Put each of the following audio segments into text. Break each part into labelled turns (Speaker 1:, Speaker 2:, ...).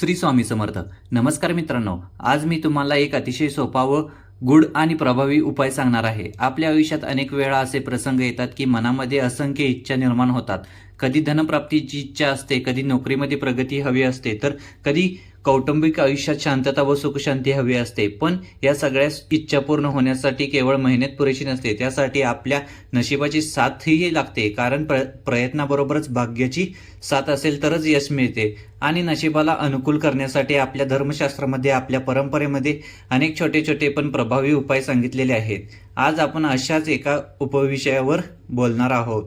Speaker 1: श्री स्वामी समर्थ. नमस्कार मित्रांनो आज मी तुम्हाला एक अतिशय सोपा व गुड आणि प्रभावी उपाय सांगणार आहे. आपल्या आयुष्यात अनेक वेळा असे प्रसंग येतात की मनामध्ये असंख्य इच्छा निर्माण होतात. कधी धनप्राप्तीची इच्छा असते कधी नोकरीमध्ये प्रगती हवी असते तर कधी कौटुंबिक आयुष्यात शांतता व सुखशांती हवी असते. पण या सगळ्या इच्छा पूर्ण होण्यासाठी केवळ मेहनत पुरेशी नसते. त्यासाठी आपल्या नशिबाची साथही लागते. कारण प्र प्रयत्नाबरोबरच भाग्याची साथ असेल तरच यश मिळते. आणि नशिबाला अनुकूल करण्यासाठी आपल्या धर्मशास्त्रामध्ये आपल्या परंपरेमध्ये अनेक छोटे छोटे पण प्रभावी उपाय सांगितलेले आहेत. आज आपण अशाच एका उपविषयावर बोलणार आहोत.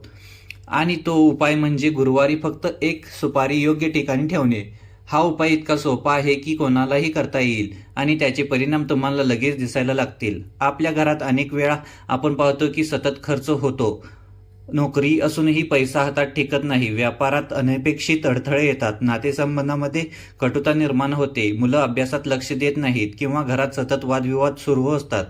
Speaker 1: आणि तो उपाय म्हणजे गुरुवारी फक्त एक सुपारी योग्य ठिकाणी ठेवणे. हा उपाय इतका सोपा आहे की कोणालाही करता येईल आणि त्याचे परिणाम तुम्हाला लगेच दिसायला लागतील. आपल्या घरात अनेक वेळा आपण पाहतो की सतत खर्च होतो. नोकरी असूनही पैसा हातात टिकत नाही. व्यापारात अनपेक्षित अडथळे येतात. नातेसंबंधामध्ये कटुता निर्माण होते. मुलं अभ्यासात लक्ष देत नाहीत किंवा घरात सतत वादविवाद सुरू असतात.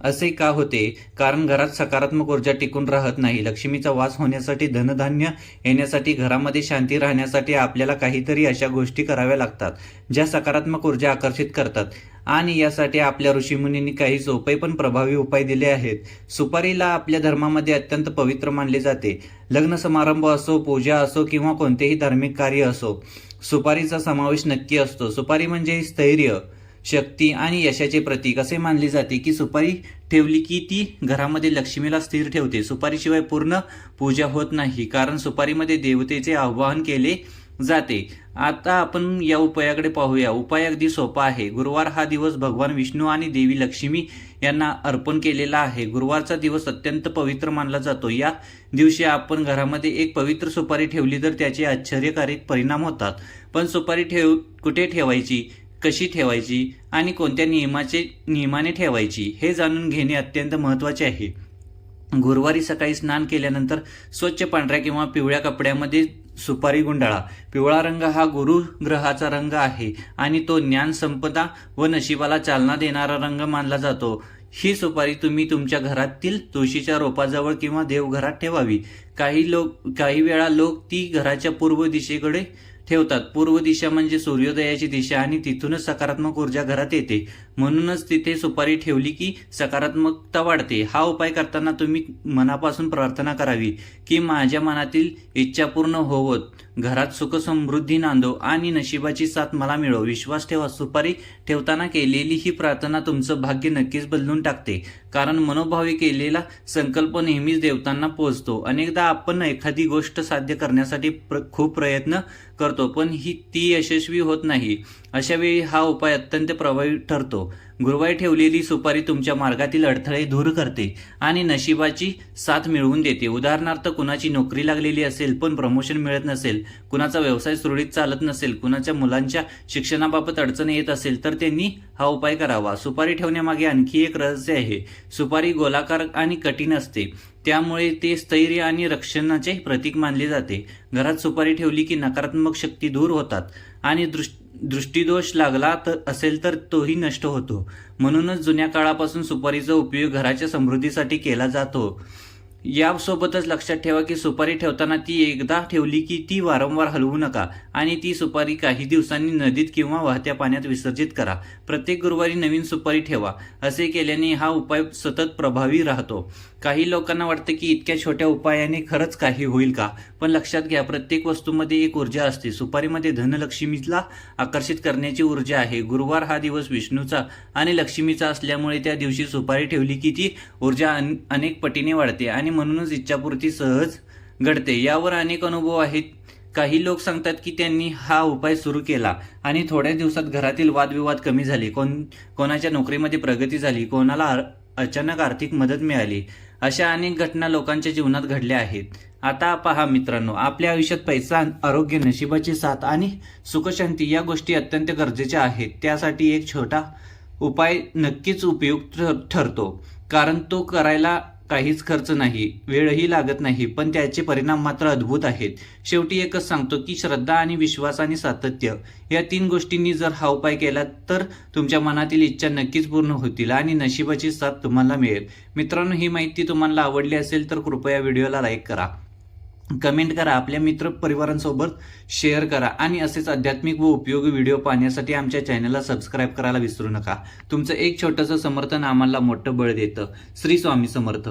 Speaker 1: असे का होते? कारण घरात सकारात्मक ऊर्जा टिकून राहत नाही. लक्ष्मीचा वास होण्यासाठी धनधान्य येण्यासाठी घरामध्ये शांती राहण्यासाठी आपल्याला काहीतरी अशा गोष्टी कराव्या लागतात ज्या सकारात्मक ऊर्जा आकर्षित करतात. आणि यासाठी आपल्या ऋषीमुनींनी काही सोपे पण प्रभावी उपाय दिले आहेत. सुपारीला आपल्या धर्मामध्ये अत्यंत पवित्र मानले जाते. लग्न समारंभ असो पूजा असो किंवा कोणतेही धार्मिक कार्य असो सुपारीचा समावेश नक्की असतो. सुपारी म्हणजे स्थैर्य. शक्ती आणि यशाचे प्रतीक असे मानले जाते की सुपारी ठेवली की ती घरामध्ये लक्ष्मीला स्थिर ठेवते. सुपारीशिवाय पूर्ण पूजा होत नाही कारण सुपारीमध्ये देवतेचे आवाहन केले जाते. आता आपण या उपायाकडे पाहूया. उपाय अगदी सोपा आहे. गुरुवार हा दिवस भगवान विष्णू आणि देवी लक्ष्मी यांना अर्पण केलेला आहे. गुरुवारचा दिवस अत्यंत पवित्र मानला जातो. या दिवशी आपण घरामध्ये एक पवित्र सुपारी ठेवली तर त्याचे आश्चर्यकारक परिणाम होतात. पण सुपारी ठेव कुठे ठेवायची? कशी ठेवायची आणि कोणत्या नियमाचे नियमाने ठेवायची हे जाणून घेणे अत्यंत महत्त्वाचे आहे. गुरुवारी सकाळी स्नान केल्यानंतर स्वच्छ पांढऱ्या किंवा पिवळ्या कपड्यामध्ये सुपारी गुंडाळा. पिवळा रंग हा गुरु ग्रहाचा रंग आहे आणि तो ज्ञान संपदा व नशिबाला चालना देणारा रंग मानला जातो. ही सुपारी तुम्ही तुमच्या घरातील तुळशीच्या रोपाजवळ किंवा देवघरात ठेवावी. काही लोक काही वेळा लोक ती घराच्या पूर्व दिशेकडे ठेवतात. पूर्व दिशा म्हणजे सूर्योदयाची दिशा आणि तिथूनच सकारात्मक ऊर्जा घरात येते. म्हणूनच तिथे सुपारी ठेवली की सकारात्मकता वाढते. हा उपाय करताना तुम्ही मनापासून प्रार्थना करावी की माझ्या मनातील इच्छा पूर्ण होवत. घरात सुखसमृद्धी नांदो आणि नशिबाची साथ मला मिळो. विश्वास ठेवा. सुपारी ठेवताना केलेली ही प्रार्थना तुमचं भाग्य नक्कीच बदलून टाकते. कारण मनोभावी केलेला संकल्प नेहमीच देवतांना पोचतो. अनेकदा आपण एखादी गोष्ट साध्य करण्यासाठी प्र खूप प्रयत्न करतो पण ही ती यशस्वी होत नाही. अशा वेळी हा उपाय अत्यंत प्रभावी ठरतो. गुरुवारी ठेवलेली सुपारी तुमच्या मार्गातील अडथळे दूर करते आणि नशिबाची साथ मिळवून देते. उदाहरणार्थ कुणाची नोकरी लागलेली असेल पण प्रमोशन मिळत नसेल कुणाचा व्यवसाय सुरळीत चालत नसेल कुणाच्या मुलांच्या शिक्षणाबाबत अडचण येत असेल तर त्यांनी हा उपाय करावा. सुपारी ठेवण्यामागे आणखी एक रहस्य आहे. सुपारी गोलाकार आणि कठीण असते. त्यामुळे ते स्थैर्य आणि रक्षणाचे प्रतीक मानले जाते. घरात सुपारी ठेवली की नकारात्मक शक्ती दूर होतात. आणि दृष्ट दृष्टीदोष लागला तर असेल तर तोही नष्ट होतो. म्हणूनच जुन्या काळापासून सुपारीचा उपयोग घराच्या समृद्धीसाठी केला जातो. यासोबतच लक्षात ठेवा की सुपारी ठेवताना ती एकदा ठेवली की ती वारंवार हलवू नका आणि ती सुपारी काही दिवसांनी नदीत किंवा वाहत्या पाण्यात विसर्जित करा. प्रत्येक गुरुवारी नवीन सुपारी ठेवा. असे केल्याने हा उपाय सतत प्रभावी राहतो. काही लोकांना वाटतं की इतक्या छोट्या उपायाने खरंच काही होईल का? पण लक्षात घ्या प्रत्येक वस्तूमध्ये एक ऊर्जा असते. सुपारीमध्ये धनलक्ष्मीला आकर्षित करण्याची ऊर्जा आहे. गुरुवार हा दिवस विष्णूचा आणि लक्ष्मीचा असल्यामुळे त्या दिवशी सुपारी ठेवली की ती ऊर्जा अनेक पटीने वाढते आणि आणि म्हणूनच इच्छापूर्ती सहज घडते. यावर अनेक अनुभव आहेत. काही लोक सांगतात की त्यांनी हा उपाय सुरू केला आणि थोड्या दिवसात घरातील वादविवाद कमी झाले. कोण कोणाच्या नोकरीमध्ये प्रगती झाली कोणाला अचानक आर्थिक मदत मिळाली अशा अनेक घटना लोकांच्या जीवनात घडल्या आहेत. आता पहा मित्रांनो आपल्या आयुष्यात पैसा आरोग्य नशिबाची साथ आणि सुखशांती या गोष्टी अत्यंत गरजेच्या आहेत. त्यासाठी एक छोटा उपाय नक्कीच उपयुक्त ठरतो. कारण तो करायला काहीच खर्च नाही वेळही लागत नाही पण त्याचे परिणाम मात्र अद्भुत आहेत. शेवटी एकच सांगतो की श्रद्धा आणि विश्वास आणि सातत्य या तीन गोष्टींनी जर हा उपाय केला तर तुमच्या मनातील इच्छा नक्कीच पूर्ण होतील आणि नशिबाची साथ तुम्हाला मिळेल. मित्रांनो ही माहिती तुम्हाला आवडली असेल तर कृपया व्हिडिओला लाईक करा. कमेंट करा आपल्या मित्र परिवारांसोबत शेअर करा आणि असेच आध्यात्मिक व उपयोगी व्हिडिओ पाहण्यासाठी आमच्या चॅनलला सबस्क्राईब करायला विसरू नका. तुमचं एक छोटंसं समर्थन आम्हाला मोठं बळ देतं. श्री स्वामी समर्थ.